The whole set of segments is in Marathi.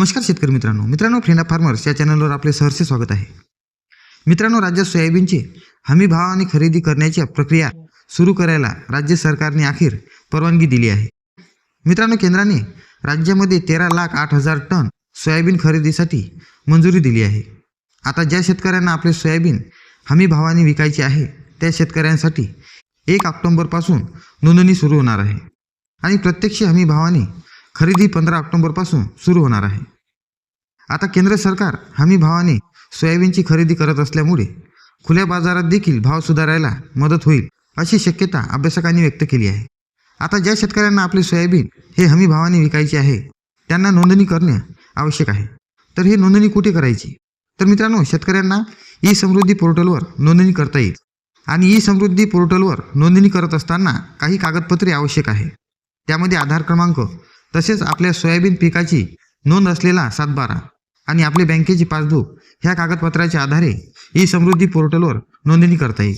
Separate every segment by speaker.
Speaker 1: नमस्कार शेतकरी मित्रांनो. मित्रांनो फ्रेंड ऑफ फार्मर्स या चॅनलवर आपले सहर्ष स्वागत आहे. मित्रांनो राज्यात सोयाबीनची हमी भावाने खरेदी करण्याची प्रक्रिया सुरू करायला राज्य सरकारने अखेर परवानगी दिली आहे. मित्रांनो केंद्राने राज्यामध्ये तेरा लाख आठ हजार टन सोयाबीन खरेदीसाठी मंजुरी दिली आहे. आता ज्या शेतकऱ्यांना आपले सोयाबीन हमी भावाने विकायचे आहे त्या शेतकऱ्यांसाठी एक ऑक्टोंबरपासून नोंदणी सुरू होणार आहे. आणि प्रत्यक्ष हमी भावाने खरेदी पंधरा ऑक्टोंबरपासून सुरू होणार आहे. आता केंद्र सरकार हमी भावाने सोयाबीनची खरेदी करत असल्यामुळे खुल्या बाजारात देखील भाव सुधारायला मदत होईल अशी शक्यता अभ्यासकांनी व्यक्त केली आहे. आता ज्या शेतकऱ्यांना आपले सोयाबीन हे हमी भावाने विकायचे आहे त्यांना नोंदणी करणे आवश्यक आहे. तर ही नोंदणी कुठे करायची? तर मित्रांनो शेतकऱ्यांना ई समृद्धी पोर्टलवर नोंदणी करता येईल. आणि ई समृद्धी पोर्टलवर नोंदणी करत असताना काही कागदपत्रे आवश्यक आहे. त्यामध्ये आधार क्रमांक तसेच आपल्या सोयाबीन पिकाची नोंद असलेला सातबारा आणि आपले बँकेची पासबुक ह्या कागदपत्राच्या आधारे ई समृद्धी पोर्टलवर नोंदणी करता येईल.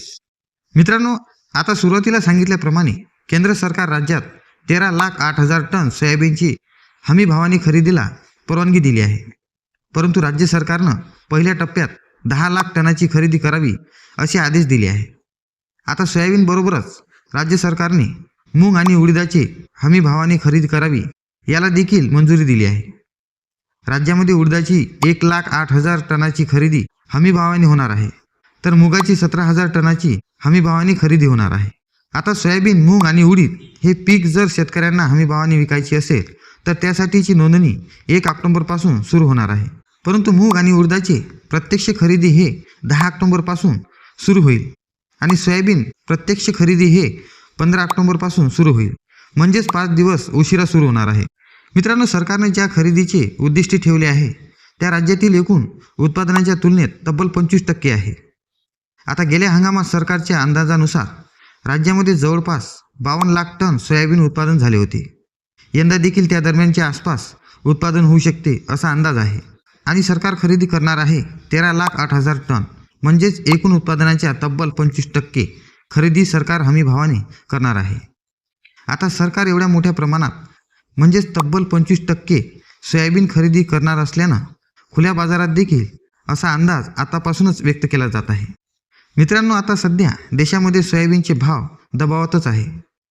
Speaker 1: मित्रांनो आता सुरुवातीला सांगितल्याप्रमाणे केंद्र सरकार राज्यात तेरा लाख आठ हजार टन सोयाबीनची हमी भावाने खरेदीला परवानगी दिली आहे. परंतु राज्य सरकारनं पहिल्या टप्प्यात दहा लाख टनाची खरेदी करावी असे आदेश दिले आहे. आता सोयाबीनबरोबरच राज्य सरकारने मूग आणि उडीदाची हमी भावाने खरेदी करावी याला देखील मंजुरी दिली आहे. राज्यामध्ये उडदाची एक लाख आठ हजार टनाची खरेदी हमीभावाने होणार आहे. तर मुगाची सतरा हजार टनाची हमीभावाने खरेदी होणार आहे. आता सोयाबीन मूग आणि उडीद हे पीक जर शेतकऱ्यांना हमीभावाने विकायची असेल तर त्यासाठीची नोंदणी एक ऑक्टोंबरपासून सुरू होणार आहे. परंतु मूग आणि उडदाची प्रत्यक्ष खरेदी हे दहा ऑक्टोंबरपासून सुरू होईल. आणि सोयाबीन प्रत्यक्ष खरेदी हे पंधरा ऑक्टोंबरपासून सुरू होईल. म्हणजेच पाच दिवस उशिरा सुरू होणार आहे. मित्रांनो सरकारने ज्या खरेदीचे उद्दिष्ट ठेवले आहे त्या राज्यातील एकूण उत्पादनाच्या तुलनेत तब्बल पंचवीस टक्के आहे. आता गेल्या हंगामात सरकारच्या अंदाजानुसार राज्यामध्ये जवळपास बावन्न लाख टन सोयाबीन उत्पादन झाले होते. यंदा देखील त्या दरम्यानच्या आसपास उत्पादन होऊ शकते असा अंदाज आहे. आणि सरकार खरेदी करणार आहे तेरा लाख आठ हजार टन म्हणजेच एकूण उत्पादनाच्या तब्बल पंचवीस टक्के खरेदी सरकार हमी भावाने करणार आहे. आता सरकार एवढ्या मोठ्या प्रमाणात म्हणजेच तब्बल पंचवीस टक्के सोयाबीन खरेदी करणार असल्यानं खुल्या बाजारात देखील असा अंदाज आतापासूनच व्यक्त केला जात आहे. मित्रांनो आता सध्या देशामध्ये सोयाबीनचे भाव दबावातच आहे.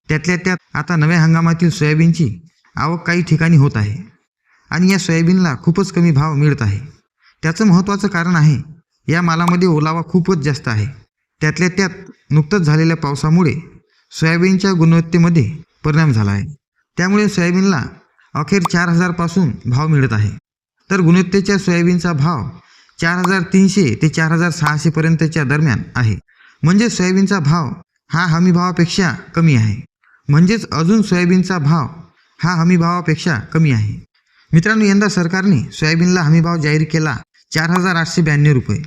Speaker 1: त्यातल्या त्यात आता नव्या हंगामातील सोयाबीनची आवक काही ठिकाणी होत आहे आणि या सोयाबीनला खूपच कमी भाव मिळत आहे. त्याचं महत्त्वाचं कारण आहे या मालामध्ये ओलावा खूपच जास्त आहे. त्यातल्या त्यात नुकतंच झालेल्या पावसामुळे सोयाबीनच्या गुणवत्तेमध्ये परिणाम झाला आहे. त्यामुळे सोयाबीनला अखेर चार हजारपासून भाव मिळत आहे. तर गुणवत्तेच्या सोयाबीनचा भाव चार हजार तीनशे ते चार हजार सहाशेपर्यंतच्या दरम्यान आहे. म्हणजे सोयाबीनचा भाव हा हमीभावापेक्षा कमी आहे. म्हणजेच अजून सोयाबीनचा भाव हा हमीभावापेक्षा कमी आहे. मित्रांनो यंदा सरकारने सोयाबीनला हमीभाव जाहीर केला चार हजार आठशे ब्याण्णव रुपये.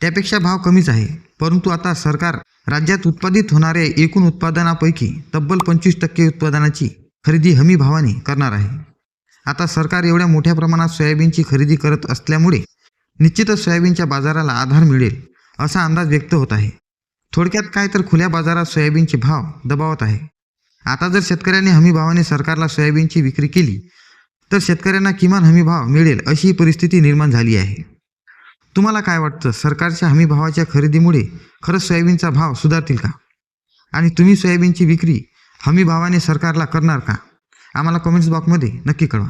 Speaker 1: त्यापेक्षा भाव कमीच आहे. परंतु आता सरकार राज्यात उत्पादित होणाऱ्या एकूण उत्पादनापैकी तब्बल पंचवीस टक्के उत्पादनाची खरेदी हमी भावाने करणार आहे. आता सरकार एवढ्या मोठ्या प्रमाणात सोयाबीनची खरेदी करत असल्यामुळे निश्चितच सोयाबीनच्या बाजाराला आधार मिळेल असा अंदाज व्यक्त होत आहे. थोडक्यात काय तर खुल्या बाजारात सोयाबीनचे भाव दबावत आहे. आता जर शेतकऱ्यांनी हमी भावाने सरकारला सोयाबीनची विक्री केली तर शेतकऱ्यांना किमान हमी भाव मिळेल अशी परिस्थिती निर्माण झाली आहे. तुम्हाला काय वाटतं? सरकारच्या हमी भावाच्या खरेदीमुळे खरंच सोयाबीनचा भाव सुधारतील का? आणि तुम्ही सोयाबीनची विक्री हमी भावाने सरकारला करणार का? आम्हाला कमेंट्स बॉक्समध्ये नक्की कळवा.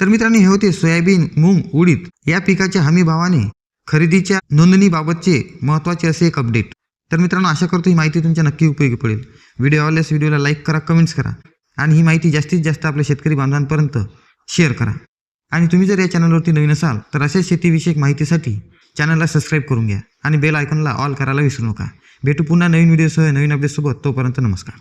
Speaker 1: तर मित्रांनो हे होते सोयाबीन मूग उडीद या पिकाच्या हमी भावाने खरेदीच्या नोंदणीबाबतचे महत्त्वाचे असे एक अपडेट तर मित्रांनो आशा करतो ही माहिती तुमच्या नक्की उपयोगी पडेल. व्हिडिओ आवडल्यास व्हिडिओला लाईक करा कमेंट्स करा आणि ही माहिती जास्तीत जास्त आपल्या शेतकरी बांधवांपर्यंत शेअर करा. आणि तुम्ही जर या चॅनलवरती नवीन असाल तर अशा शेतीविषयक माहितीसाठी चॅनलला सबस्क्राईब करून घ्या. आणि बेल आयकॉनला ऑल करायला विसरू नका. भेटू पुन्हा नवीन व्हिडिओसह नवीन अपडेटसोबत तोपर्यंत नमस्कार.